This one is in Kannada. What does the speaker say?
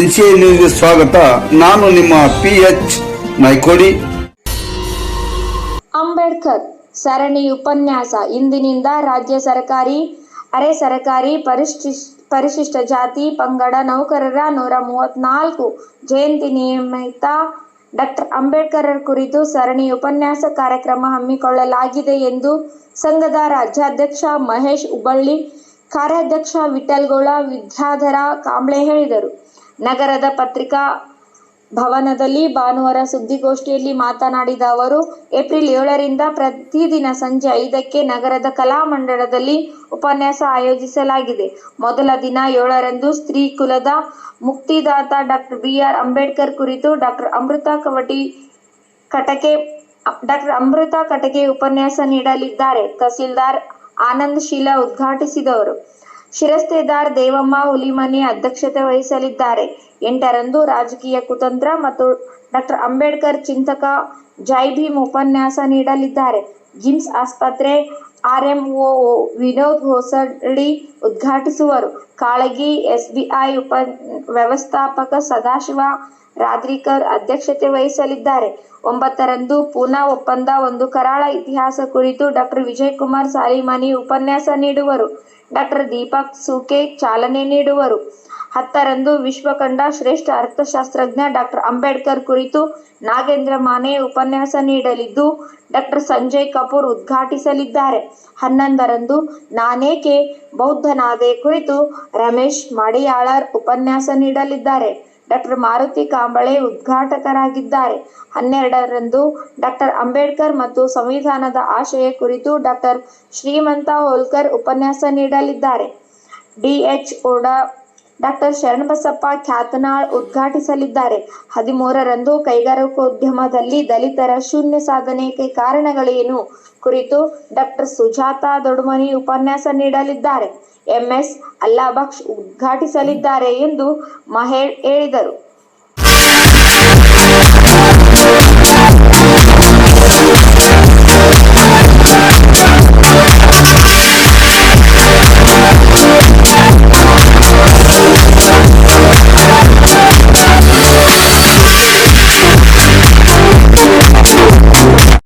ಎನ್ಸಿಎ ನ್ಯೂಸ್ಗೆ ಸ್ವಾಗತ. ನಾನು ನಿಮ್ಮ ಪಿ ಎಚ್ ನಾಯ್ಕೋಡಿ ಅಂಬೇಡ್ಕರ್ ಸರಣಿ ಉಪನ್ಯಾಸ. ಇಂದಿನಿಂದ ರಾಜ್ಯ ಸರ್ಕಾರಿ, ಅರೆ ಸರ್ಕಾರಿ ಪರಿಶಿಷ್ಟ ಪರಿಶಿಷ್ಟ ಜಾತಿ ಪಂಗಡ ನೌಕರರ ನೂರ ಮೂವತ್ನಾಲ್ಕು ಜಯಂತಿ ನಿಯಮಿತ ಡಾಕ್ಟರ್ ಅಂಬೇಡ್ಕರ್ ಕುರಿತು ಸರಣಿ ಉಪನ್ಯಾಸ ಕಾರ್ಯಕ್ರಮ ಹಮ್ಮಿಕೊಳ್ಳಲಾಗಿದೆ ಎಂದು ಸಂಘದ ರಾಜ್ಯಾಧ್ಯಕ್ಷ ಮಹೇಶ್ ಹುಬ್ಬಳ್ಳಿ, ಕಾರ್ಯಾಧ್ಯಕ್ಷ ವಿಠಲ್ಗೌಳ ವಿದ್ಯಾಧರ ಕಾಂಬ್ಳೆ ಹೇಳಿದರು. ನಗರದ ಪತ್ರಿಕಾ ಭವನದಲ್ಲಿ ಭಾನುವಾರ ಸುದ್ದಿಗೋಷ್ಠಿಯಲ್ಲಿ ಮಾತನಾಡಿದ ಅವರು, ಏಪ್ರಿಲ್ ಏಳರಿಂದ ಪ್ರತಿದಿನ ಸಂಜೆ ಐದಕ್ಕೆ ನಗರದ ಕಲಾಮಂಡಲದಲ್ಲಿ ಉಪನ್ಯಾಸ ಆಯೋಜಿಸಲಾಗಿದೆ. ಮೊದಲ ದಿನ ಏಳರಂದು ಸ್ತ್ರೀ ಕುಲದ ಮುಕ್ತಿದಾತ ಡಾಕ್ಟರ್ ಬಿ ಆರ್ ಅಂಬೇಡ್ಕರ್ ಕುರಿತು ಡಾಕ್ಟರ್ ಅಮೃತ ಕವಟಿ ಕಟಕೆ ಡಾಕ್ಟರ್ ಅಮೃತ ಕಟಕೆ ಉಪನ್ಯಾಸ ನೀಡಲಿದ್ದಾರೆ. ತಹಸೀಲ್ದಾರ್ ಆನಂದ್ ಶೀಲಾ ಉದ್ಘಾಟಿಸಿದವರು. ಶಿರಸ್ತೇದಾರ್ ದೇವಮ್ಮ ಹುಲಿಮನಿ ಅಧ್ಯಕ್ಷತೆ ವಹಿಸಲಿದ್ದಾರೆ. ಎಂಟರಂದು ರಾಜಕೀಯ ಕುತಂತ್ರ ಮತ್ತು ಡಾಕ್ಟರ್ ಅಂಬೇಡ್ಕರ್ ಚಿಂತಕ ಜೈ ಭೀಮ್ ಉಪನ್ಯಾಸ ನೀಡಲಿದ್ದಾರೆ. ಜಿಮ್ಸ್ ಆಸ್ಪತ್ರೆ ಆರ್ಎಂಒ ವಿನೋದ್ ಹೊಸಳ್ಳಿ ಉದ್ಘಾಟಿಸುವರು. ಕಾಳಗಿ ಎಸ್ಬಿಐ ಉಪ ವ್ಯವಸ್ಥಾಪಕ ಸದಾಶಿವ ರಾದ್ರಿಕರ್ ಅಧ್ಯಕ್ಷತೆ ವಹಿಸಲಿದ್ದಾರೆ. ಒಂಬತ್ತರಂದು ಪೂನಾ ಒಪ್ಪಂದ ಒಂದು ಕರಾಳ ಇತಿಹಾಸ ಕುರಿತು ಡಾಕ್ಟರ್ ವಿಜಯಕುಮಾರ್ ಸಾಲಿಮನಿ ಉಪನ್ಯಾಸ ನೀಡುವರು. ಡಾಕ್ಟರ್ ದೀಪಕ್ ಸೂಕೆ ಚಾಲನೆ ನೀಡುವರು. ಹತ್ತರಂದು ವಿಶ್ವಕಂಡ ಶ್ರೇಷ್ಠ ಅರ್ಥಶಾಸ್ತ್ರಜ್ಞ ಡಾಕ್ಟರ್ ಅಂಬೇಡ್ಕರ್ ಕುರಿತು ನಾಗೇಂದ್ರ ಮಾನೆ ಉಪನ್ಯಾಸ ನೀಡಲಿದ್ದು, ಡಾಕ್ಟರ್ ಸಂಜಯ್ ಕಪೂರ್ ಉದ್ಘಾಟಿಸಲಿದ್ದಾರೆ. ಹನ್ನೊಂದರಂದು ನಾನೇಕೆ ಬೌದ್ಧನಾದೆ ಕುರಿತು ರಮೇಶ್ ಮಡಿಯಾಳರ್ ಉಪನ್ಯಾಸ ನೀಡಲಿದ್ದಾರೆ. ಡಾಕ್ಟರ್ ಮಾರುತಿ ಕಾಂಬಳೆ ಉದ್ಘಾಟಕರಾಗಿದ್ದಾರೆ. ಹನ್ನೆರಡರಂದು ಡಾಕ್ಟರ್ ಅಂಬೇಡ್ಕರ್ ಮತ್ತು ಸಂವಿಧಾನದ ಆಶಯ ಕುರಿತು ಡಾಕ್ಟರ್ ಶ್ರೀಮಂತ ಹೋಲ್ಕರ್ ಉಪನ್ಯಾಸ ನೀಡಲಿದ್ದಾರೆ. ಡಿಎಚ್ ಓಡಾ ಡಾಕ್ಟರ್ ಶರಣಬಸಪ್ಪ ಖ್ಯಾತನಾಳ್ ಉದ್ಘಾಟಿಸಲಿದ್ದಾರೆ. ಹದಿಮೂರರಂದು ಕೈಗಾರಿಕೋದ್ಯಮದಲ್ಲಿ ದಲಿತರ ಶೂನ್ಯ ಸಾಧನೆಗೆ ಕಾರಣಗಳೇನು ಕುರಿತು ಡಾಕ್ಟರ್ ಸುಜಾತಾ ದೊಡ್ಮನಿ ಉಪನ್ಯಾಸ ನೀಡಲಿದ್ದಾರೆ. ಎಂಎಸ್ ಅಲ್ಲಾಬಕ್ಷ್ ಉದ್ಘಾಟಿಸಲಿದ್ದಾರೆ ಎಂದು ಮಹೇಳ್ ಹೇಳಿದರು.